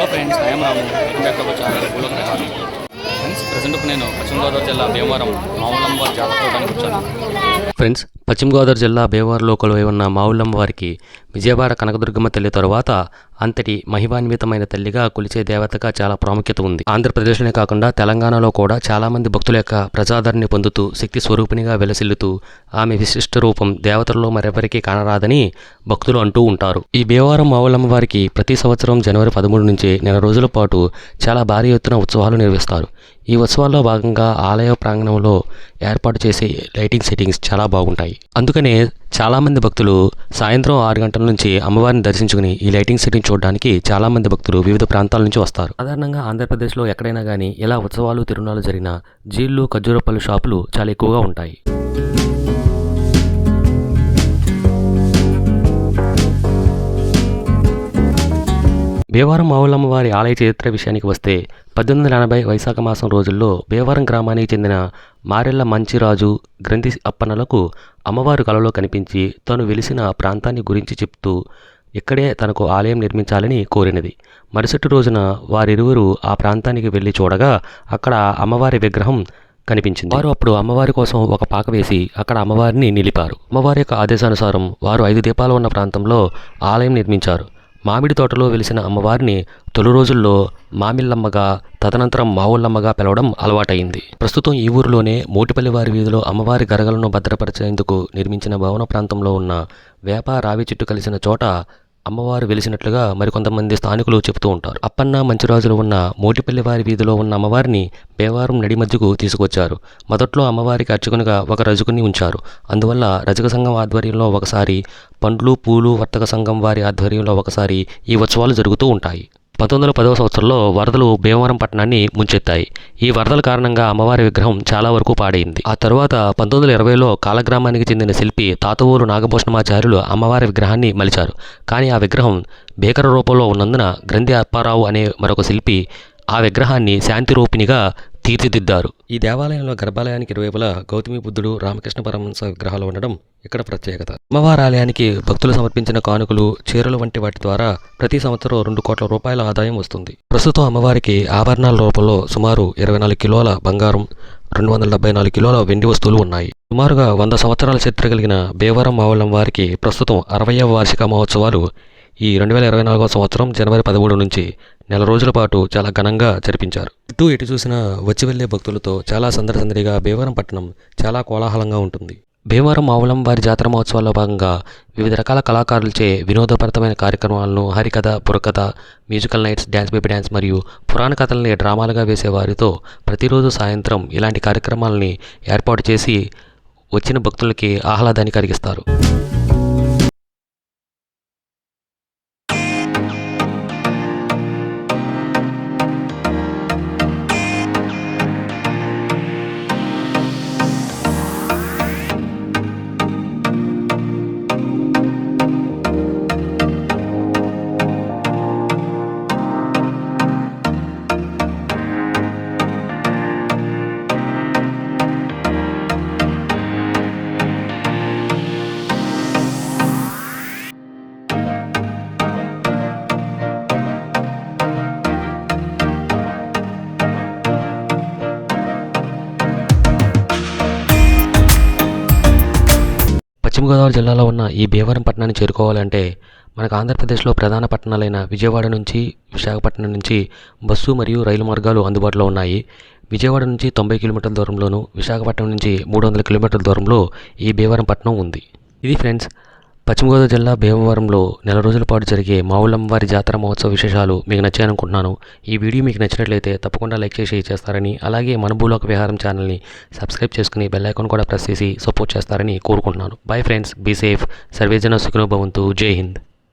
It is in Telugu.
Hello friends I'm Ramu welcome back our channel Bhuloka Viharam friends present ఇప్పుడు నేను పశ్చిమ గోదావరి జిల్లా భీమవరం మామూలమ్మ జాతర చూడడానికి వచ్చాను ఫ్రెండ్స్ పశ్చిమ గోదావరి జిల్లా భీమవరంలో కొలువై ఉన్న మావులమ్మ వారికి విజయవాడ కనకదుర్గమ్మ తల్లి తరువాత అంతటి మహిమాన్వితమైన తల్లిగా కొలిచే దేవతగా చాలా ప్రాముఖ్యత ఉంది. ఆంధ్రప్రదేశ్లోనే కాకుండా తెలంగాణలో కూడా చాలామంది భక్తుల యొక్క ప్రజాదరణని పొందుతూ శక్తి స్వరూపిణిగా వెలసిల్లుతూ ఆమె విశిష్ట రూపం దేవతలలో మరెవరికీ కానరాదని భక్తులు అంటూ ఉంటారు. ఈ భీమవరం మావులమ్మ వారికి ప్రతి సంవత్సరం జనవరి పదమూడు నుంచి నెల రోజుల పాటు చాలా భారీ ఎత్తున ఉత్సవాలు నిర్వహిస్తారు. ఈ ఉత్సవాల్లో భాగంగా ఆలయ ప్రాంగణంలో ఏర్పాటు చేసే లైటింగ్ సెట్టింగ్స్ చాలా బాగుంటాయి. అందుకనే చాలామంది భక్తులు సాయంత్రం ఆరు గంటల నుంచి అమ్మవారిని దర్శించుకుని ఈ లైటింగ్ సెట్టింగ్ చూడడానికి చాలామంది భక్తులు వివిధ ప్రాంతాల నుంచి వస్తారు. సాధారణంగా ఆంధ్రప్రదేశ్లో ఎక్కడైనా కానీ ఇలా ఉత్సవాలు తిరునాలు జరిగిన జీళ్ళు ఖర్జూరపల్లి షాపులు చాలా ఎక్కువగా ఉంటాయి. భీమవరం మావులమ్మ వారి ఆలయ చరిత్ర విషయానికి వస్తే పద్దెనిమిది వందల ఎనభై వైశాఖ మాసం రోజుల్లో భీమవరం గ్రామానికి చెందిన మారెళ్ళ మంచిరాజు గ్రంథి అప్పన్నలకు అమ్మవారు కలలో కనిపించి తను వెలిసిన ప్రాంతాన్ని గురించి చెప్తూ ఇక్కడే తనకు ఆలయం నిర్మించాలని కోరినది. మరుసటి రోజున వారిరువురు ఆ ప్రాంతానికి వెళ్ళి చూడగా అక్కడ అమ్మవారి విగ్రహం కనిపించింది. వారు అప్పుడు అమ్మవారి కోసం ఒక పాక వేసి అక్కడ అమ్మవారిని నిలిపారు. అమ్మవారి యొక్క ఆదేశానుసారం వారు ఐదు దీపాలు ఉన్న ప్రాంతంలో ఆలయం నిర్మించారు. మామిడి తోటలో వెలిసిన అమ్మవారిని తొలి రోజుల్లో మామిళ్ళమ్మగా తదనంతరం మావుళ్ళమ్మగా పిలవడం అలవాటైంది ప్రస్తుతం ఈ ఊరిలోనే మోటిపల్లి వారి వీధిలో అమ్మవారి గరగలను భద్రపరిచేందుకు నిర్మించిన భవన ప్రాంతంలో ఉన్న వేప రావి చెట్టు కలిసిన చోట అమ్మవారు వెలిసినట్లుగా మరికొంతమంది స్థానికులు చెబుతూ ఉంటారు. అప్పన్న మంచిరాజులు ఉన్న మోటిపల్లి వారి వీధిలో ఉన్న అమ్మవారిని బేవారం నడి మధ్యకు తీసుకొచ్చారు. మొదట్లో అమ్మవారికి అర్చకునిగా ఒక రజకుని ఉంచారు. అందువల్ల రజక సంఘం ఆధ్వర్యంలో ఒకసారి పండ్లు పూలు వర్తక సంఘం వారి ఆధ్వర్యంలో ఒకసారి ఈ ఉత్సవాలు జరుగుతూ ఉంటాయి. పంతొమ్మిది వందల పదవ సంవత్సరంలో వరదలు భీమవరం పట్టణాన్ని ముంచెత్తాయి. ఈ వరదల కారణంగా అమ్మవారి విగ్రహం చాలా వరకు పాడైంది. ఆ తరువాత పంతొమ్మిది వందల ఇరవైలో కాలగ్రామానికి చెందిన శిల్పి తాతవూరు నాగభూషణమాచార్యులు అమ్మవారి విగ్రహాన్ని మలిచారు. కానీ ఆ విగ్రహం భీకర రూపంలో ఉన్నందున గ్రంథి అప్పారావు అనే మరొక శిల్పి ఆ విగ్రహాన్ని శాంతి రూపిణిగా తీర్చిదిద్దారు. ఈ దేవాలయంలో గర్భాలయానికి ఇరువైపులా గౌతమి బుద్ధుడు రామకృష్ణ పరమహంస విగ్రహాలు ఉండడం ఇక్కడ ప్రత్యేకత. అమ్మవారి ఆలయానికి భక్తులు సమర్పించిన కానుకలు చీరలు వంటి వాటి ద్వారా ప్రతి సంవత్సరం రెండు కోట్ల రూపాయల ఆదాయం వస్తుంది. ప్రస్తుతం అమ్మవారికి ఆభరణాల రూపంలో సుమారు ఇరవై నాలుగు కిలోల బంగారం రెండు వందల డెబ్బై నాలుగు కిలోల వెండి వస్తువులు ఉన్నాయి. సుమారుగా వంద సంవత్సరాల చరిత్ర కలిగిన భీవరం మావళం వారికి ప్రస్తుతం అరవయవ వార్షిక మహోత్సవాలు ఈ రెండు వేల ఇరవై నాలుగవ సంవత్సరం జనవరి పదమూడు నుంచి నెల రోజుల పాటు చాలా ఘనంగా జరిపించారు. ఇటు ఎటు చూసినా వచ్చి వెళ్ళే భక్తులతో చాలా సందడి సందడిగా భీమవరం పట్టణం చాలా కోలాహలంగా ఉంటుంది. భీమవరం మావులం వారి జాతర మహోత్సవాల్లో భాగంగా వివిధ రకాల కళాకారులచే వినోదభరితమైన కార్యక్రమాలను Harikatha Burrakatha musical nights dance baby dance మరియు పురాణ కథల్ని డ్రామాలుగా వేసే వారితో ప్రతిరోజు సాయంత్రం ఇలాంటి కార్యక్రమాలని ఏర్పాటు చేసి వచ్చిన భక్తులకి ఆహ్లాదాన్ని కలిగిస్తారు. తూర్పుగోదావరి గోదావరి జిల్లాలో ఉన్న ఈ భీమవరం పట్టణాన్ని చేరుకోవాలంటే మనకు ఆంధ్రప్రదేశ్లో ప్రధాన పట్టణాలైన విజయవాడ నుంచి విశాఖపట్నం నుంచి బస్సు మరియు రైలు మార్గాలు అందుబాటులో ఉన్నాయి. విజయవాడ నుంచి తొంభై కిలోమీటర్ల దూరంలోను విశాఖపట్నం నుంచి మూడు వందల కిలోమీటర్ల దూరంలో ఈ భీమవరం పట్టణం ఉంది. ఇది ఫ్రెండ్స్ పశ్చిమగోదావరి జిల్లా భీమవరంలో నెల రోజుల పాటు జరిగే మావులమ్మవారి జాతర మహోత్సవ విశేషాలు మీకు నచ్చాయనుకుంటున్నాను. ఈ వీడియో మీకు నచ్చినట్లయితే తప్పకుండా లైక్ చేసి చేస్తారని అలాగే మన భూలోక విహారం ఛానల్ని సబ్స్క్రైబ్ చేసుకుని బెల్ ఐకాన్ కూడా ప్రెస్ చేసి సపోర్ట్ చేస్తారని కోరుకుంటున్నాను. Bye friends be safe. సర్వేజన సుఖనోభవంతు జై హింద్.